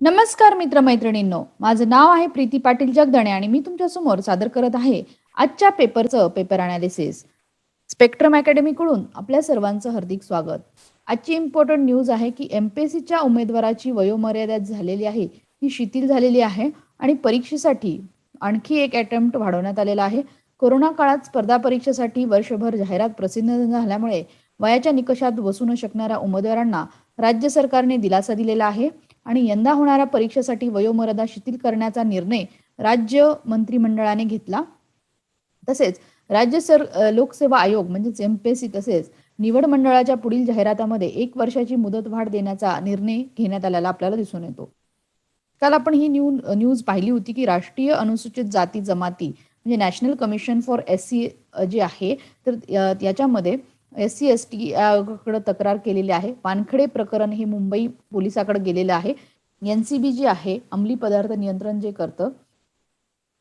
नमस्कार मित्रमैत्रिणींनो. माझं नाव आहे प्रीती पाटील जगदणे आणि मी तुमच्यासमोर सादर करत आहे आजच्या पेपरचं पेपर अनालिसिस स्पेक्ट्रम अकॅडमीकडून आपल्या सर्वांचं हार्दिक स्वागत. आजची इम्पॉर्टंट न्यूज आहे की एम पी ए सीच्या उमेदवाराची वयोमर्यादा झालेली आहे. ती शिथिल झालेली आहे आणि परीक्षेसाठी आणखी एक अटेम्प्ट वाढवण्यात आलेला आहे. कोरोना काळात स्पर्धा परीक्षेसाठी वर्षभर जाहिरात प्रसिद्ध झाल्यामुळे वयाच्या निकषात बसू न शकणाऱ्या उमेदवारांना राज्य सरकारने दिलासा दिलेला आहे. आणि यंदा होणाऱ्या परीक्षेसाठी वयोमर्यादा शिथिल करण्याचा निर्णय राज्य मंत्रिमंडळाने घेतला. तसेच राज्य सर लोकसेवा आयोग म्हणजेच एमपीएससी तसेच निवड मंडळाच्या पुढील जाहिरातामध्ये एक वर्षाची मुदत वाढ देण्याचा निर्णय घेण्यात आलेला आपल्याला दिसून येतो. काल आपण ही न्यू न्यूज पाहिली होती की राष्ट्रीय अनुसूचित जाती जमाती म्हणजे national commission for S C जे आहे तर अ, याच्यामध्ये एस सी एस टी कडे तक्रार केलेली आहे. वानखडे प्रकरण हे मुंबई पोलिसाकडे गेलेलं आहे. एन सी बी जे आहे अंमली पदार्थ नियंत्रण जे करतं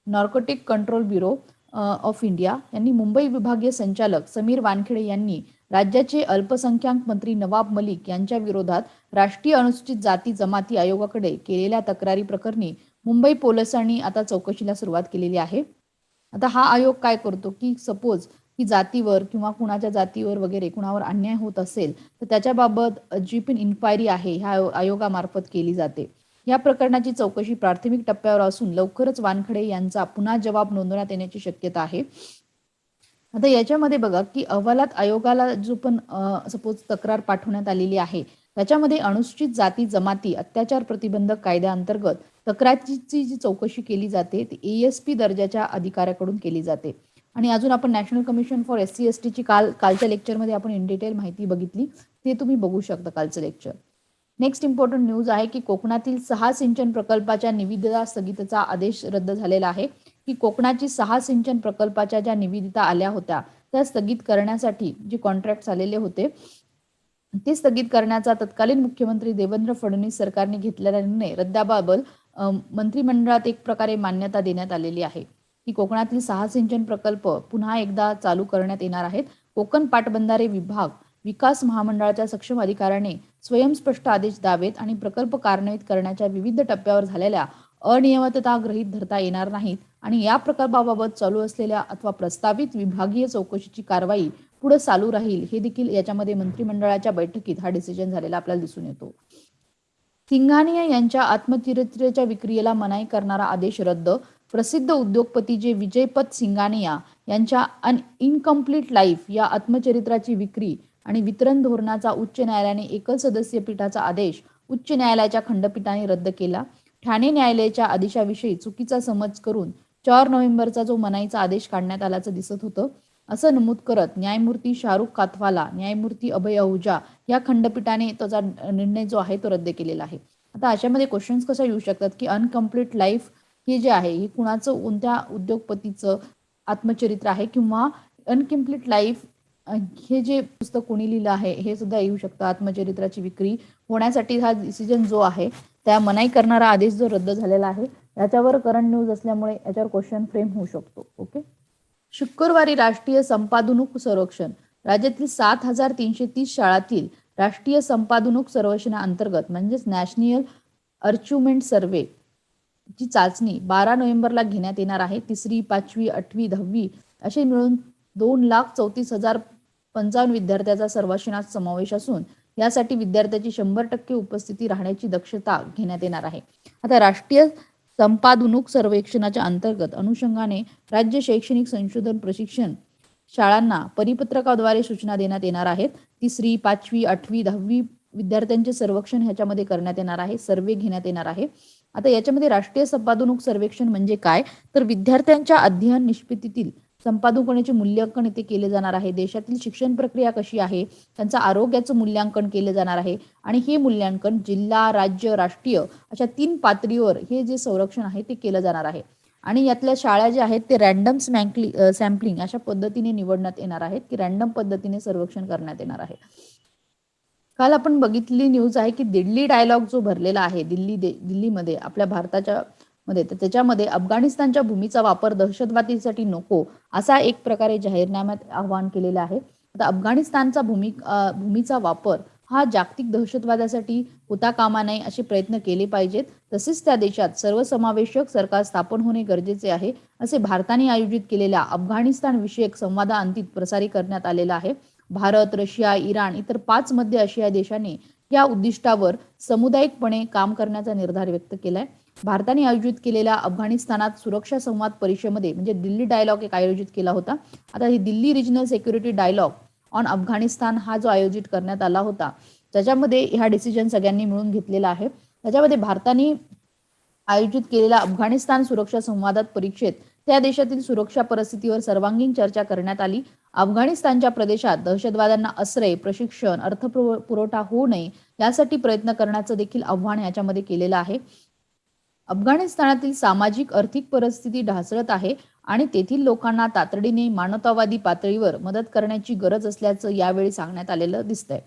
narcotics control bureau of India यांनी मुंबई विभागीय संचालक समीर वानखेडे यांनी राज्याचे अल्पसंख्याक मंत्री नवाब मलिक यांच्या विरोधात राष्ट्रीय अनुसूचित जाती जमाती आयोगाकडे केलेल्या तक्रारी प्रकरणी मुंबई पोलिसांनी आता चौकशीला सुरुवात केलेली आहे. आता हा आयोग काय करतो की सपोज की जातीवर किंवा कुणाच्या जातीवर वगैरे कुणावर अन्याय होत असेल तर त्याच्याबाबत जी पण इन्क्वायरी आहे ह्या आयोगामार्फत केली जाते. या प्रकरणाची चौकशी प्राथमिक टप्प्यावर असून लवकरच वानखडे यांचा पुन्हा जबाब नोंदवण्यात येण्याची शक्यता आहे. आता याच्यामध्ये बघा की अहवालात आयोगाला जो पण सपोज तक्रार पाठवण्यात आलेली आहे त्याच्यामध्ये अनुसूचित जाती जमाती अत्याचार प्रतिबंधक कायद्याअंतर्गत तक्रारीची जी चौकशी केली जाते ती एएसपी दर्जाच्या अधिकाऱ्याकडून केली जाते. आणि अजून आपण national commission for S C S टीची काल कालच्या लेक्चरमध्ये आपण इन डिटेल माहिती बघितली. ते तुम्ही बघू शकता कालचं लेक्चर नेक्स्ट इम्पॉर्टंट न्यूज आहे की कोकणातील सहा सिंचन प्रकल्पाच्या निविदा स्थगितचा आदेश रद्द झालेला आहे. की कोकणाची सहा सिंचन प्रकल्पाच्या ज्या निविदिता आल्या होत्या त्या स्थगित करण्यासाठी जे कॉन्ट्रॅक्ट आलेले होते ते स्थगित करण्याचा तत्कालीन मुख्यमंत्री देवेंद्र फडणवीस सरकारने घेतलेला निर्णय रद्दाबाबत मंत्रिमंडळात एक प्रकारे मान्यता देण्यात आलेली आहे. की कोकणातील सहा सिंचन प्रकल्प पुन्हा एकदा चालू करण्यात येणार आहेत. कोकण पाटबंधारे विभाग विकास महामंडळाच्या सक्षम अधिकाऱ्याने स्वयंस्पष्ट आदेश दावेत आणि प्रकल्प कार्यान्वित करण्याच्या विविध टप्प्यावर झालेल्या अनियमितता गृहीत धरता येणार नाहीत आणि या प्रकल्पाबाबत चालू असलेल्या अथवा प्रस्तावित विभागीय चौकशीची कारवाई पुढे चालू राहील हे देखील याच्यामध्ये मंत्रिमंडळाच्या बैठकीत हा डिसिजन झालेला आपल्याला दिसून येतो. सिंघानिया यांच्या आत्मचरित्रेच्या विक्रियेला मनाई करणारा आदेश रद्द प्रसिद्ध उद्योगपती जे विजयपत सिंगानिया यांच्या अन इनकम्प्लीट लाईफ या आत्मचरित्राची विक्री आणि वितरण धोरणाचा उच्च न्यायालयाने एकल सदस्य पीठाचा आदेश उच्च न्यायालयाच्या खंडपीठाने रद्द केला. ठाणे न्यायालयाच्या आदेशाविषयी चुकीचा समज करून चार नोव्हेंबरचा जो मनाईचा आदेश काढण्यात आल्याचं दिसत होतं असं नमूद करत न्यायमूर्ती शाहरुख कातवाला न्यायमूर्ती अभय अहुजा या खंडपीठाने त्याचा निर्णय जो आहे तो रद्द केलेला आहे. आता अशामध्ये क्वेश्चन्स कसा येऊ शकतात की अनकम्प्लीट लाईफ हे जे आहे ही कुणाचं कोणत्या उद्योगपतीचं आत्मचरित्र आहे किंवा अनकम्प्लीट लाईफ हे जे पुस्तक कोणी लिहिलं आहे हे सुद्धा येऊ शकतं. आत्मचरित्राची विक्री होण्यासाठी हा डिसिजन जो आहे त्या मनाई करणारा आदेश जो रद्द झालेला आहे याच्यावर करंट न्यूज असल्यामुळे याच्यावर क्वेश्चन फ्रेम होऊ शकतो. ओके शुक्रवारी राष्ट्रीय संपादनुक संरक्षण राज्यातील सात हजार तीनशे तीस शाळातील राष्ट्रीय संपादनुक सर्वेक्षणाअंतर्गत म्हणजेच नॅशनल अर्च्युमेंट सर्वे ची चाचणी बारा नोव्हेंबरला घेण्यात येणार आहे. तिसरी पाचवी आठवी दहावी असे मिळून दोन लाख चौतीस हजार पंचावन्न विद्यार्थ्याचा सर्वेक्षणात समावेश असून यासाठी विद्यार्थ्याची शंभर टक्के उपस्थिती राहण्याची दक्षता घेण्यात येणार आहे. आता राष्ट्रीय संपादनुक सर्वेक्षणाच्या अंतर्गत अनुषंगाने राज्य शैक्षणिक संशोधन प्रशिक्षण शाळांना परिपत्रकाद्वारे सूचना देण्यात येणार आहेत. तिसरी पाचवी आठवी दहावी विद्यार्थ्यांचे सर्वेक्षण ह्याच्यामध्ये करण्यात येणार आहे. सर्वे घेण्यात येणार आहे. आता याच्यामध्ये राष्ट्रीय संपादनुक सर्वेक्षण म्हणजे काय? तर विद्यार्थ्यांच्या अध्ययन निष्पत्तीतील संपादकपणाचे मूल्यांकन इथे केले जाणार आहे. देशातील शिक्षण प्रक्रिया कशी आहे? त्यांचं आरोग्याचं मूल्यांकन केले जाणार आहे. आणि हे मूल्यांकन जिल्हा राज्य राष्ट्रीय अशा तीन पातळीवर हे जे संरक्षण आहे ते केलं जाणार आहे. आणि यातल्या शाळा ज्या आहेत ते रॅन्डम स्मॅकली सॅम्पलिंग अशा पद्धतीने निवडण्यात येणार आहेत की रॅन्डम पद्धतीने सर्वेक्षण करण्यात येणार आहे. काल आपण बघितलेली न्यूज आहे की दिल्ली डायलॉग जो भरलेला आहे दिल्ली दे दिल्लीमध्ये आपल्या भारताच्या मध्ये तर त्याच्यामध्ये अफगाणिस्तानच्या भूमीचा वापर दहशतवादीसाठी नको असा एक प्रकारे जाहीरनाम्यात आवाहन केलेलं आहे. आता अफगाणिस्तानचा भूमी भूमीचा वापर हा जागतिक दहशतवादासाठी होता कामा नये असे प्रयत्न केले पाहिजेत. तसेच त्या देशात सर्वसमावेशक सरकार स्थापन होणे गरजेचे आहे असे भारताने आयोजित केलेल्या अफगाणिस्तान विषयक संवादाअंतीत प्रसारित करण्यात आलेला आहे. भारत रशिया इराण इतर पाच मध्य आशिया देशांनी या उद्दिष्टावर सामुदायिकपणे काम करण्याचा निर्धार व्यक्त केलाय. भारताने आयोजित केलेल्या अफगाणिस्तानात सुरक्षा संवाद परिषदेमध्ये म्हणजे दिल्ली डायलॉग एक आयोजित केला होता. आता ही Delhi regional security dialogue on Afghanistan हा जो आयोजित करण्यात आला होता त्याच्यामध्ये ह्या डिसिजन सगळ्यांनी मिळून घेतलेला आहे. त्याच्यामध्ये भारताने आयोजित केलेल्या अफगाणिस्तान सुरक्षा संवादात परीक्षेत त्या देशातील सुरक्षा परिस्थितीवर सर्वांगीण चर्चा करण्यात आली. अफगाणिस्तानच्या प्रदेशात दहशतवाद्यांना आश्रय प्रशिक्षण अर्थ पुरवठा होऊ नये यासाठी प्रयत्न करण्याचं देखील आव्हान याच्यामध्ये केलेलं आहे. अफगाणिस्तानातील सामाजिक आर्थिक परिस्थिती ढासळत आहे आणि तेथील लोकांना तातडीने मानवतावादी पातळीवर मदत करण्याची गरज असल्याचं यावेळी सांगण्यात आलेलं दिसतंय.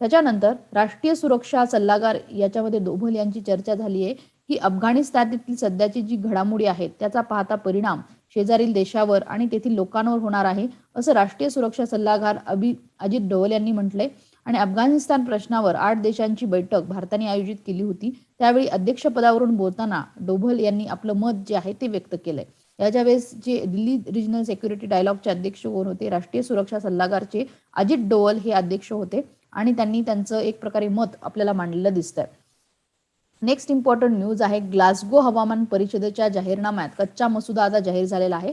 त्याच्यानंतर राष्ट्रीय सुरक्षा सल्लागार याच्यामध्ये दोभल यांची चर्चा झाली आहे. ही अफगाणिस्तानातील सध्याची जी घडामोडी आहेत त्याचा पाहता परिणाम शेजारील देशावर आणि तेथील लोकांवर होणार आहे असं राष्ट्रीय सुरक्षा सल्लागार अभि अजित डोवल यांनी म्हटलंय. आणि अफगाणिस्तान प्रश्नावर आठ देशांची बैठक भारताने आयोजित केली होती. त्यावेळी अध्यक्षपदावरून बोलताना डोभल यांनी आपलं मत जे आहे ते व्यक्त केलंय. याच्या वेळेस जे दिल्ली रिजनल सेक्युरिटी डायलॉगचे अध्यक्ष कोण होते राष्ट्रीय सुरक्षा सल्लागारचे अजित डोवल हे अध्यक्ष होते. आणि त्यांनी त्यांचं एक प्रकारे मत आपल्याला मांडलेलं दिसतंय. नेक्स्ट इम्पॉर्टंट न्यूज आहे ग्लासगो हवामान परिषदेच्या जाहीरनाम्यात कच्चा मसुदा आता जाहीर झालेला आहे.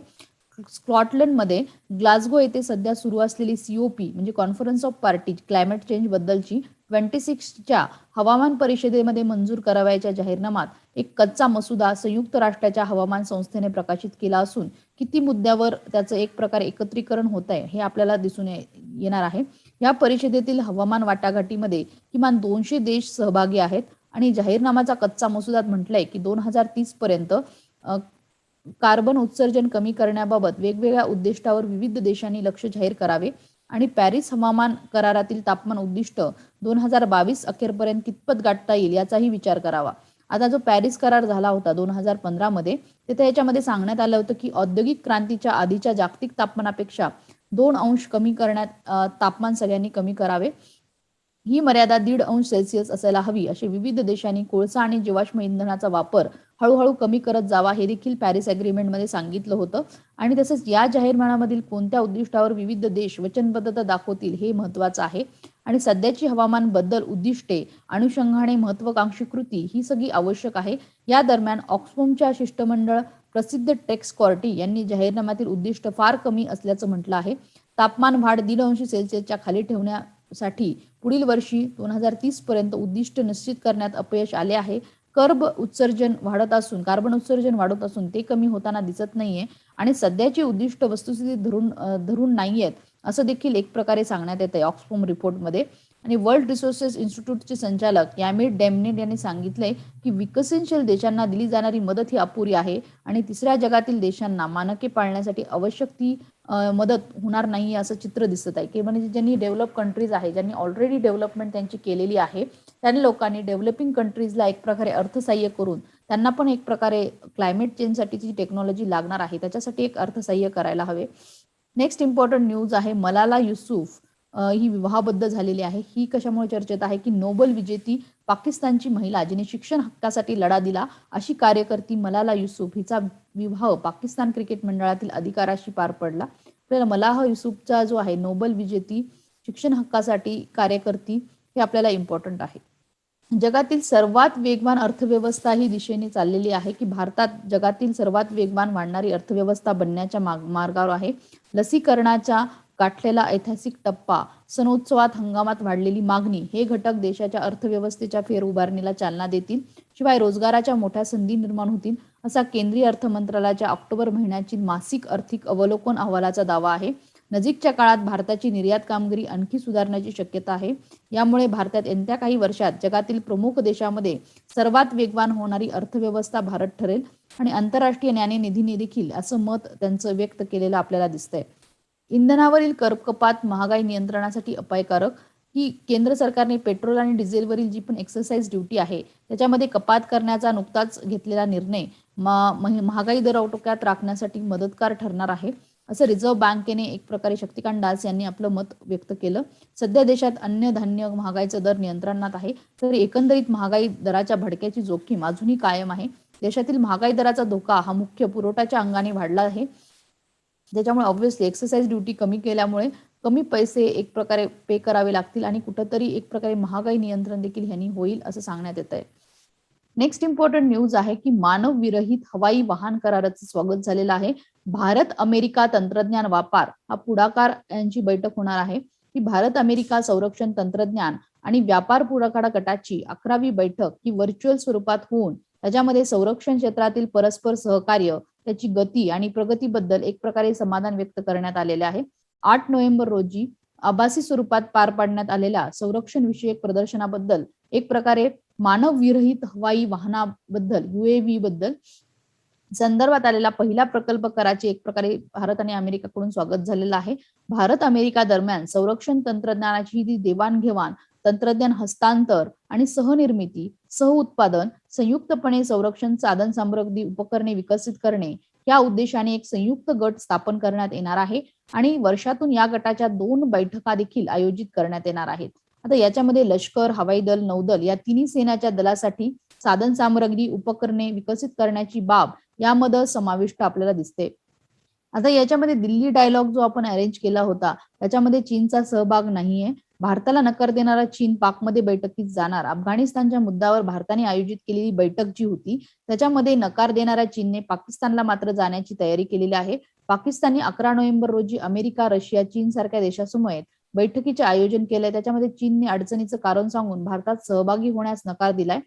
स्कॉटलंडमध्ये ग्लासगो येथे सध्या सुरू असलेली सीओपी म्हणजे conference of party climate change बद्दलची ट्वेंटी सिक्सच्या हवामान परिषदेमध्ये मंजूर करावयाच्या जाहीरनामात एक कच्चा मसुदा संयुक्त राष्ट्राच्या हवामान संस्थेने प्रकाशित केला असून किती मुद्द्यावर त्याचं एक प्रकारे एकत्रीकरण होत आहे हे आपल्याला दिसून येणार आहे. या परिषदेतील हवामान वाटाघाटीमध्ये किमान दोनशे देश सहभागी आहेत. आणि जाहीरनामाचा कच्चा मसुदात म्हटलंय की दोन हजार तीस पर्यंत कार्बन उत्सर्जन कमी करण्याबाबत वेगवेगळ्या उद्दिष्टावर विविध देशांनी लक्ष जाहीर करावे आणि पॅरिस हवामान करारातील तापमान उद्दिष्ट दोन हजार बावीस अखेरपर्यंत कितपत गाठता येईल याचाही विचार करावा. आता जो पॅरिस करार झाला होता दोन हजार पंधरामध्ये तिथे याच्यामध्ये सांगण्यात आलं होतं की औद्योगिक क्रांतीच्या आधीच्या जागतिक तापमानापेक्षा दोन अंश कमी करण्यात तापमान सगळ्यांनी कमी करावे. ही मर्यादा दीड अंश सेल्सिअस असायला हवी असे विविध देशांनी कोळसा आणि जीवाश्म इंधनाचा वापर हळूहळू कमी करत जावा हे देखील पॅरिस अग्रीमेंटमध्ये सांगितलं होतं. आणि तसंच या जाहीरनाम्यामधील कोणत्या उद्दिष्टावर विविध देश वचनबद्धता दाखवतील हे महत्वाचं आहे. आणि सध्याची हवामानबद्दल उद्दिष्टे अनुषंगाने महत्वाकांक्षी कृती ही सगळी आवश्यक आहे. या दरम्यान ऑक्सफोमच्या शिष्टमंडळ प्रसिद्ध टेक्स कॉर्टी यांनी जाहीरनाम्यातील उद्दिष्ट फार कमी असल्याचं म्हटलं आहे. तापमान वाढ दीड अंश सेल्सिअसच्या खाली ठेवण्या साठी पुढील वर्षी दोन हजार तीस पर्यंत उद्दिष्ट निश्चित करण्यात अपयश आले आहे. कर्ब उत्सर्जन वाढत असून कार्बन उत्सर्जन वाढत असून ते कमी होताना दिसत नाहीये आणि सध्याची उद्दिष्ट वस्तुस्थिती धरून धरून नाहीयेत असं देखील एक प्रकारे सांगण्यात येत आहे ऑक्सफोम रिपोर्टमध्ये. आणि वर्ल्ड रिसोर्सेस इन्स्टिट्यूटचे संचालक यामिर डेमनेट यांनी सांगितलंय की विकसनशील देशांना दिली जाणारी मदत ही अपुरी आहे आणि तिसऱ्या जगातील देशांना मानके पाळण्यासाठी आवश्यक ती मदत होणार नाही असं चित्र दिसत आहे. की म्हणजे ज्यांनी डेव्हलप कंट्रीज आहे ज्यांनी ऑलरेडी डेव्हलपमेंट त्यांची केलेली आहे त्यांनी लोकांनी डेव्हलपिंग कंट्रीजला एक प्रकारे अर्थसहाय्य करून त्यांना पण एक प्रकारे क्लायमेट चेंजसाठी जी टेक्नॉलॉजी लागणार आहे त्याच्यासाठी एक अर्थसहाय्य करायला हवे. नेक्स्ट इम्पॉर्टंट न्यूज आहे मलाला युसुफ. ही विवाहाबद्ध झालेली आहे. ही कशामुळे चर्चेत आहे? की नोबल विजेती पाकिस्तानची महिला जिने शिक्षण हक्कासाठी लढा दिला अशी कार्यकर्ती मलाला युसुफ. हिचा विवाह पाकिस्तान क्रिकेट मंडळातील अधिकाराशी पार पडला. आपल्याला मलाह युसुफचा जो आहे नोबल विजेती शिक्षण हक्कासाठी कार्यकर्ती हे आपल्याला इम्पॉर्टंट आहे. जगातील सर्वात वेगवान अर्थव्यवस्था ही दिशेने चाललेली आहे की भारतात जगातील सर्वात वेगवान वाढणारी अर्थव्यवस्था बनण्याच्या मार्गावर आहे. लसीकरणाच्या गाठलेला ऐतिहासिक टप्पा. सणोत्सवात हंगामात वाढलेली मागणी. हे घटक देशाच्या अर्थव्यवस्थेच्या फेर उभारणीला चालना देतील. शिवाय रोजगाराच्या मोठ्या संधी निर्माण होतील असा केंद्रीय अर्थ मंत्रालयाच्या ऑक्टोबर महिन्याची मासिक आर्थिक अवलोकन अहवालाचा दावा आहे. नजीकच्या काळात भारताची निर्यात कामगिरी आणखी सुधारण्याची शक्यता आहे. यामुळे भारतात येत्या काही वर्षात जगातील प्रमुख देशामध्ये सर्वात वेगवान होणारी अर्थव्यवस्था भारत ठरेल आणि आंतरराष्ट्रीय नाणेनिधीने देखील असं मत त्यांचं व्यक्त केलेलं आपल्याला दिसतंय. इंधनावरील कर कपात महागाई नियंत्रणासाठी अपायकारक. ही केंद्र सरकारने पेट्रोल आणि डिझेलवरील जी पण एक्सरसाइज ड्युटी आहे त्याच्यामध्ये कपात करण्याचा नुकताच घेतलेला निर्णय महागाई दर आटोक्यात राखण्यासाठी मदतकार ठरणार आहे असं रिझर्व्ह बँकेने एक प्रकारे शक्तिकांत दास यांनी आपलं मत व्यक्त केलं. सध्या देशात अन्य धान्य महागाईचा दर नियंत्रणात आहे तर एकंदरीत महागाई दराच्या भडक्याची जोखीम अजूनही कायम आहे. देशातील महागाई दराचा धोका हा मुख्य पुरवठ्याच्या अंगाने वाढला आहे. ज्याच्यामुळे ऑब्व्हियसली एक्सरसाइज ड्युटी कमी केल्यामुळे कमी पैसे एक प्रकारे पे करावे लागतील आणि कुठंतरी एक प्रकारे महागाई नियंत्रण देखील ह्यांनी होईल असं सांगण्यात येत आहे नेक्स्ट इम्पॉर्टंट न्यूज आहे की मानव विरहित हवाई वाहन कराराचं स्वागत झालेलं आहे. भारत अमेरिका तंत्रज्ञान व्यापार हा पुढाकार यांची बैठक होणार आहे. ही भारत अमेरिका संरक्षण तंत्रज्ञान आणि व्यापार पुढाकार गटाची अकरावी बैठक ही व्हर्च्युअल स्वरूपात होऊन त्याच्यामध्ये संरक्षण क्षेत्रातील परस्पर सहकार्य त्याची गती आणि प्रगतीबद्दल एक प्रकारे समाधान व्यक्त करण्यात आलेले आहे. आठ नोव्हेंबर रोजी आभासी स्वरूपात पार पाडण्यात आलेल्या संरक्षण विषयक प्रदर्शनाबद्दल एक प्रकारे मानव विरहित हवाई वाहनाबद्दल युएव्ही बद्दल संदर्भात आलेला पहिला प्रकल्प कराचे एक प्रकारे भारत आणि अमेरिकाकडून स्वागत झालेलं आहे. भारत अमेरिका दरम्यान संरक्षण तंत्रज्ञानाची ही देवाणघेवाण तंत्रज्ञान हस्तांतर आणि सहनिर्मिती सहउत्पादन संयुक्तपणे संरक्षण साधन सामग्री उपकरणे विकसित करणे या उद्देशाने एक संयुक्त गट स्थापन करण्यात येणार आहे आणि वर्षातून या गटाच्या दोन बैठका देखील आयोजित करण्यात येणार आहेत. आता याच्यामध्ये लष्कर हवाई दल नौदल या तिन्ही सेनाच्या दलासाठी साधन सामग्री उपकरणे विकसित करण्याची बाब यामध्ये समाविष्ट आपल्याला दिसते. आता याच्यामध्ये दिल्ली डायलॉग जो आपण अरेंज केला होता त्याच्यामध्ये चीनचा सहभाग नाहीये. भारताला नकार देणारा चीन पाकमध्ये बैठकीत जाणार. अफगाणिस्तानच्या मुद्द्यावर भारताने आयोजित केलेली बैठक जी होती त्याच्यामध्ये नकार देणाऱ्या चीनने पाकिस्तानला मात्र जाण्याची तयारी केलेली आहे. पाकिस्तानने अकरा नोव्हेंबर रोजी अमेरिका रशिया चीन सारख्या देशासमोर बैठकीचे आयोजन केलंय. त्याच्यामध्ये चीनने अडचणीचं कारण सांगून भारतात सहभागी होण्यास नकार दिलाय.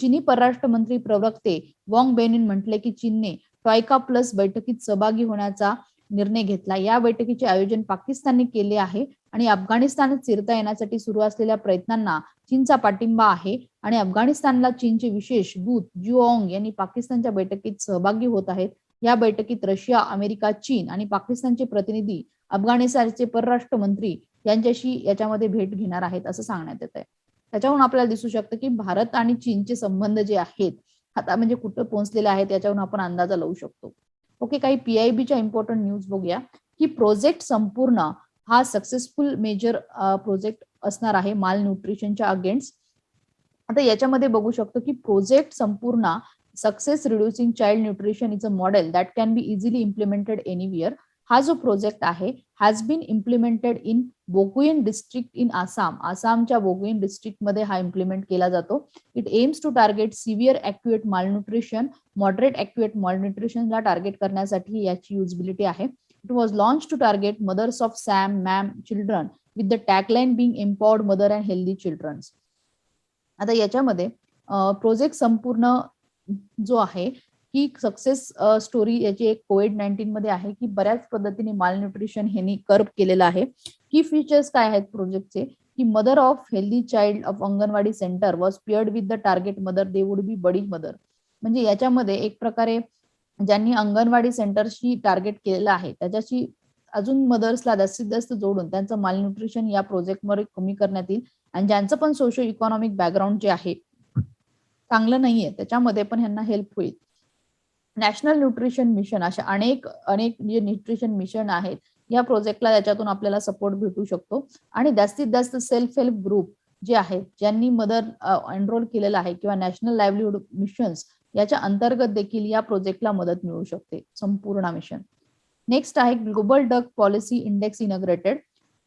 चीनी परराष्ट्र मंत्री प्रवक्ते वॉंग बेनिन म्हटले की चीनने टॉयका प्लस बैठकीत सहभागी होण्याचा निर्णय घेतला. या बैठकीचे आयोजन पाकिस्तानने केले आहे. आणि अफगाणिस्तानात चिरता येण्यासाठी सुरू असलेल्या प्रयत्नांना चीनचा पाठिंबा आहे. आणि अफगाणिस्तानला चीनचे विशेष दूत जुऑंग यांनी पाकिस्तानच्या बैठकीत सहभागी होत आहेत. या बैठकीत रशिया अमेरिका चीन आणि पाकिस्तानचे प्रतिनिधी अफगाणिस्तानचे परराष्ट्र मंत्री यांच्याशी याच्यामध्ये भेट घेणार आहेत असं सांगण्यात येत आहे. त्याच्यावरून आपल्याला दिसू शकतं की भारत आणि चीनचे संबंध जे आहेत आता म्हणजे कुठं पोहोचलेले आहेत याच्यावरून आपण अंदाजा लावू शकतो. ओके काही पीआयबीच्या इम्पॉर्टंट न्यूज बघूया. की प्रोजेक्ट संपूर्ण हा सक्सेसफुल मेजर प्रोजेक्ट असणार आहे माल न्यूट्रिशनच्या अगेन्स्ट आता याच्यामध्ये बघू शकतो की project Sampoorna success reducing child nutrition is a model that can be easily implemented anywhere हा जो प्रोजेक्ट आहे has been implemented in Bongaigaon district in Assam आसामच्या बोगुईन डिस्ट्रिक्टमध्ये हा इम्प्लिमेंट केला जातो. It aims to target severe acute malnutrition moderate acute मालन्यूट्रिशनला target करण्यासाठी याची युजबिलिटी आहे. It was launch to target mothers of SAM MAM children with the tagline being empowered mother and healthy childrens आता याच्यामध्ये project संपूर्ण जो आहे ही success story याची एक कोविड नाईन्टीन मध्ये आहे की बऱ्याच पद्धतीने माल न्यूट्रिशन ह्यांनी कर्व केलेलं आहे. की फीचर्स काय आहेत प्रोजेक्टचे की mother of healthy child of anganwadi centre was paired with the target mother they would be buddy mother म्हणजे याच्यामध्ये एक प्रकारे ज्यांनी अंगणवाडी सेंटरशी टार्गेट केलेलं आहे त्याच्याशी अजून मदर्सला जास्तीत जास्त जोडून त्यांचं माल न्यूट्रिशन या प्रोजेक्टमध्ये कमी करण्यात येईल. आणि ज्यांचं पण सोशो इकॉनॉमिक बॅकग्राऊंड जे आहे चांगलं नाहीये त्याच्यामध्ये पण ह्यांना हेल्प होईल. नॅशनल न्यूट्रिशन मिशन अशा अनेक अनेक जे न्यूट्रिशन मिशन आहेत या प्रोजेक्टला त्याच्यातून आपल्याला सपोर्ट भेटू शकतो. आणि जास्तीत जास्त सेल्फ हेल्प ग्रुप जे आहेत ज्यांनी मदर एनरोल केलेलं आहे किंवा नॅशनल लाईव्हलीहुड मिशन्स याच्या अंतर्गत देखील या प्रोजेक्टला मदत मिळू शकते. संपूर्ण मिशन नेक्स्ट आहे global drug policy index inaugurated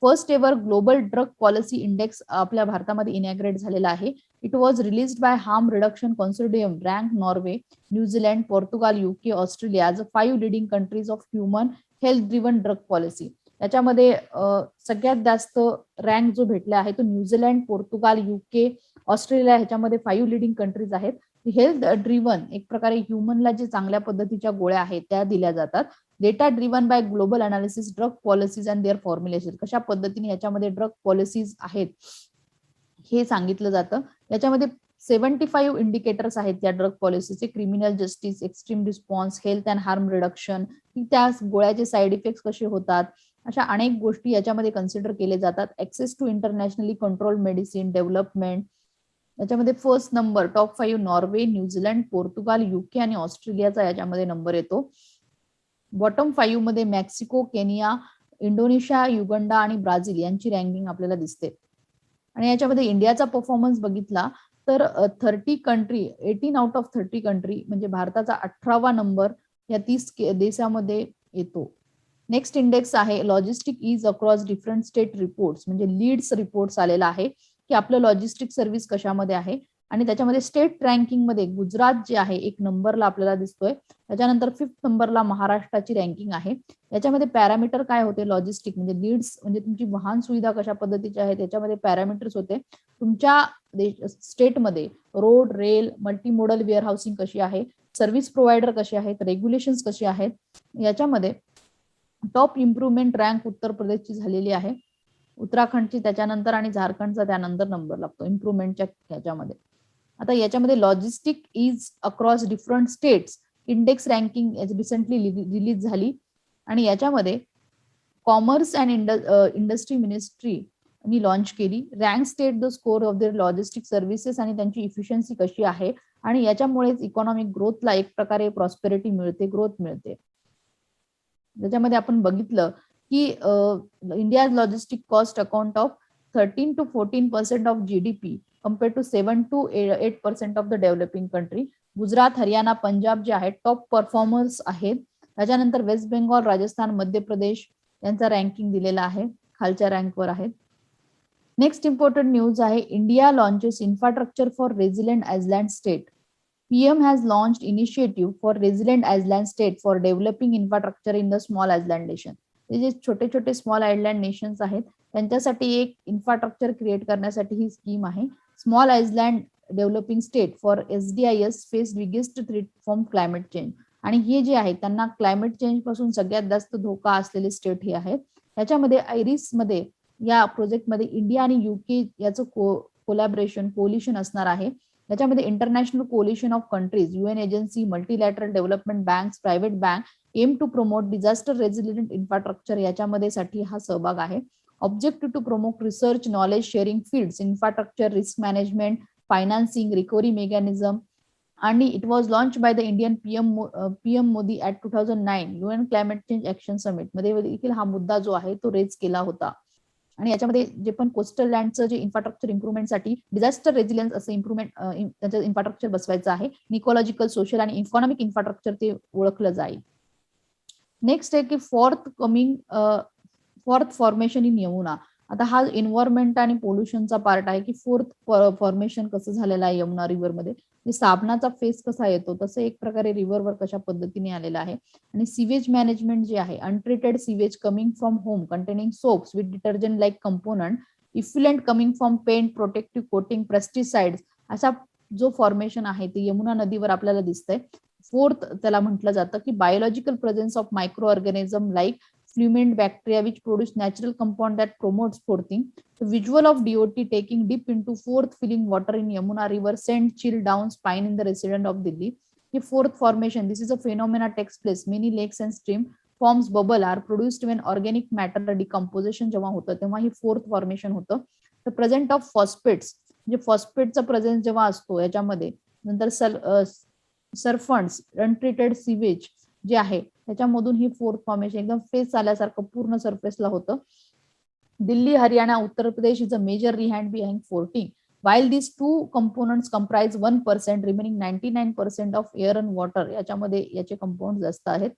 first ever global drug policy index आपल्या भारतामध्ये इनॅग्रेट झालेला आहे. It was release by harm reduction consortium rank Norway New Zealand Portugal UK Australia as a five leading countries of human health driven drug policy त्याच्यामध्ये सगळ्यात जास्त rank जो भेटला आहे तो New Zealand Portugal UK Australia ह्याच्यामध्ये five leading countries आहेत. Health driven एक प्रकारे ह्युमनला जे चांगल्या पद्धतीच्या गोळ्या आहेत त्या दिल्या जातात. Data driven by global analysis drug policies and their formulation कशा पद्धतीने याच्यामध्ये ड्रग पॉलिसीज आहेत हे सांगितलं जातं. याच्यामध्ये सेव्हन्टी फाईव्ह इंडिकेटर्स आहेत या ड्रग पॉलिसीचे criminal justice extreme response health and harm reduction त्या गोळ्याचे साईड इफेक्ट कसे होतात? अशा अनेक गोष्टी याच्यामध्ये कन्सिडर केले जातात. Access to internationally control medicine development याच्यामध्ये first number top five Norway New Zealand Portugal UK आणि ऑस्ट्रेलियाचा याच्यामध्ये नंबर येतो. बॉटम फाईव्हमध्ये मेक्सिको केनिया इंडोनेशिया युगंडा आणि ब्राझील यांची रँकिंग आपल्याला दिसते. आणि याच्यामध्ये इंडियाचा परफॉर्मन्स बघितला तर thirty country eighteen out of thirty country म्हणजे भारताचा अठरावा नंबर या तीस देशामध्ये येतो. नेक्स्ट इंडेक्स आहे logistic is across different state reports म्हणजे लीड्स रिपोर्ट्स आलेला आहे. की आपलं लॉजिस्टिक सर्व्हिस कशामध्ये आहे? आणि त्याच्यामध्ये स्टेट रँकिंगमध्ये गुजरात जे आहे एक नंबरला आपल्याला दिसतोय. त्याच्यानंतर फिफ्थ नंबरला महाराष्ट्राची रँकिंग आहे. याच्यामध्ये पॅरामीटर काय होते लॉजिस्टिक म्हणजे लीड्स म्हणजे तुमची वाहन सुविधा कशा पद्धतीची आहे? त्याच्यामध्ये पॅरामीटर्स होते. तुमच्या स्टेटमध्ये road rail multimodal warehousing कशी आहे? सर्व्हिस प्रोव्हायडर कसे आहेत? रेग्युलेशन्स कसे आहेत? याच्यामध्ये टॉप इम्प्रुव्हमेंट रँक उत्तर प्रदेशची झालेली आहे. उत्तराखंडची त्याच्यानंतर आणि झारखंडचा त्यानंतर नंबर लागतो इम्प्रुव्हमेंटच्या ह्याच्यामध्ये. आता याच्यामध्ये logistic is across different states index ranking recently release झाली. आणि याच्यामध्ये कॉमर्स अँड इंडस्ट्री मिनिस्ट्री मी लॉन्च केली. Rank state the score of their logistic services आणि त्यांची इफिशियन्सी कशी आहे? आणि याच्यामुळेच इकॉनॉमिक ग्रोथला एक प्रकारे प्रॉस्पेरिटी मिळते ग्रोथ मिळते. ज्याच्यामध्ये आपण बघितलं की India logistic cost account of thirteen to fourteen percent of G D P compare to seven to eight percent of the developing country Gujarat Haryana Punjab जे आहेत टॉप परफॉर्मर्स आहेत. त्याच्यानंतर वेस्ट बेंगॉल राजस्थान मध्य प्रदेश यांचा रँकिंग दिलेला आहे खालच्या रँकवर आहेत नेक्स्ट इम्पॉर्टंट न्यूज आहे India launches infrastructure for resilient island state PM has launch initiative for resilient island state for developing infrastructure in the small island nation जे छोटे छोटे स्मॉल आयलँड नेशन्स आहेत त्यांच्यासाठी एक इन्फ्रास्ट्रक्चर क्रिएट करण्यासाठी ही scheme आहे. Small island developing state for S D I S face biggest threat from climate change आणि हे जे आहे त्यांना क्लायमेट चेंजपासून सगळ्यात जास्त धोका असलेले स्टेट हे आहेत. त्याच्यामध्ये आयरिसमध्ये या प्रोजेक्टमध्ये इंडिया आणि युके याचं को कोलॅबरेशन कोलिशन असणार आहे. त्याच्यामध्ये international coalition of countries UN agency multilateral development bank private bank aim to promote disaster resilient infrastructure याच्यामध्ये साठी हा सहभाग आहे. Objective to promote research knowledge sharing field infrastructure risk management financing recovery mechanism आणि it was launch by the Indian PM PM Modi at two thousand nine UN climate change action समिटमध्ये देखील हा मुद्दा जो आहे तो रेज केला होता. आणि याच्यामध्ये जे पण कोस्टल लँडचं जे इन्फ्रास्ट्रक्चर इम्प्रुव्हमेंटसाठी डिझास्टर रेझिलियन्स असं इम्प्रुव्हमेंट त्यांचं इन्फ्रास्ट्रक्चर बसवायचं आहे. निकोलॉजिकल सोशल आणि इकॉनॉमिक इन्फ्रास्ट्रक्चर ते ओळखलं जाईल. नेक्स्ट आहे की froth coming froth formation in Yamuna. आता हा एन्व्हायरमेंट आणि पोल्युशनचा पार्ट आहे की फोर्थ फॉर्मेशन कसं झालेलं आहे यमुना रिव्हरमध्ये म्हणजे साबणाचा फेस कसा येतो? तसं एक प्रकारे रिव्हरवर कशा पद्धतीने आलेला आहे? आणि सिवेज मॅनेजमेंट जे आहे untreated sewage coming from home containing soaps with detergent like component effluent coming from paint protective coating pesticide असा जो फॉर्मेशन आहे ते यमुना नदीवर आपल्याला दिसतंय. फोर्थ त्याला म्हटलं जातं की biological presence of micro organism like filament bacteria which produce natural compound that promotes frothing visual of DOT taking deep into froth filling water in Yamuna river sent chill down spine in the resident of Delhi हे froth formation this is a phenomena takes place many lakes and stream forms bubble are produced when organic matter decomposition जेव्हा होतं. तेव्हा हे froth फॉर्मेशन होतं. तर present of फॉस्पेट्स म्हणजे फॉस्पेटचा presence जेव्हा असतो याच्यामध्ये नंतर सल सरफंड्स अनट्रीटेड सिवेज जे आहे त्याच्यामधून ही फोर्थ फॉर्मेशन एकदम फेस आल्यासारखं पूर्ण सरफेसला होतं. Delhi Haryana Uttar Pradesh is a major रिहँड behind fourteen while this two components comprise one percent remaining ninety nine percent of air and water याच्यामध्ये याचे कंपाऊंड जास्त आहेत.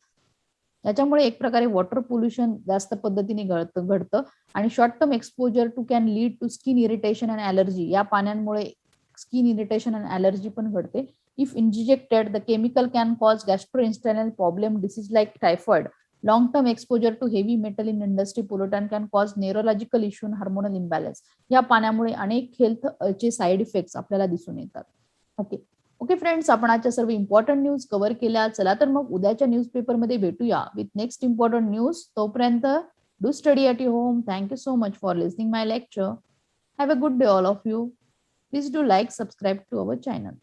याच्यामुळे एक प्रकारे वॉटर पोल्युशन जास्त पद्धतीने घडतं घडतं. आणि short term exposure to can lead to skin irritation and allergy या पाण्यांमुळे स्किन इरिटेशन अँड अलर्जी पण घडते. If injected, the chemical can cause gastrointestinal problem, disease like typhoid. Long-term exposure to heavy metal in industry pollutant can cause neurological issue and hormonal imbalance. या पाण्यामुळे अनेक health चे side effects आपल्याला दिसून येतात. Okay okay friends आपण आजच्या सर्व इम्पॉर्टंट न्यूज कव्हर केल्या. चला तर मग उद्याच्या न्यूजपेपरमध्ये भेटूया. विथ नेक्स्ट इम्पॉर्टंट न्यूज तोपर्यंत do study at you home thank you so much for listening my lecture have a good day all of you please do like subscribe to our channel